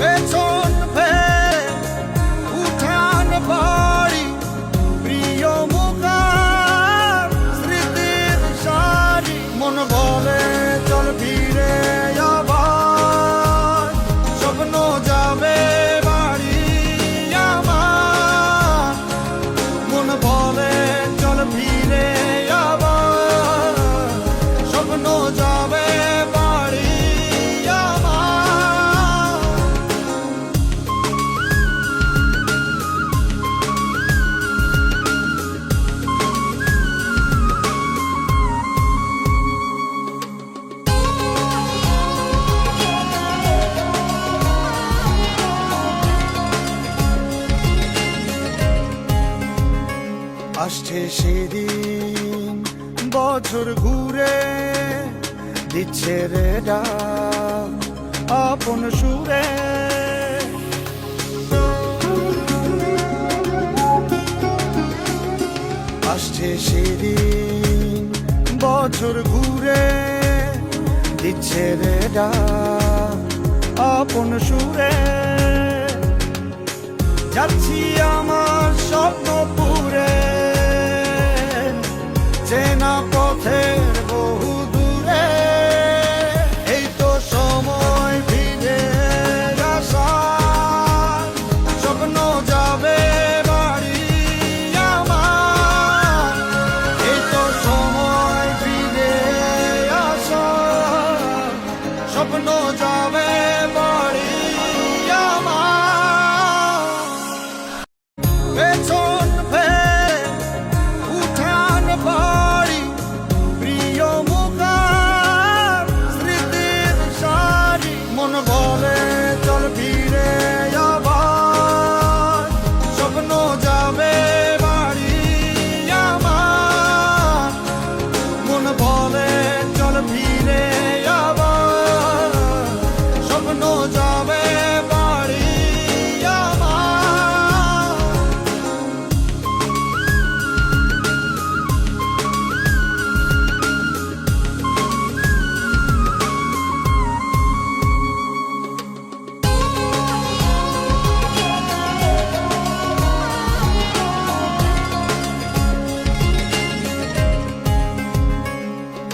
It's আসছে সেদিন, বছর ঘুরে দিচ্ছে রে ডাক আপন সুরে। আসছে সেদিন, বছর ঘুরে দিচ্ছে রে ডাক আপন সুরে। যাচ্ছি আমার স্বপ্নপুরে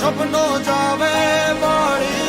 સપનો જાવે મારી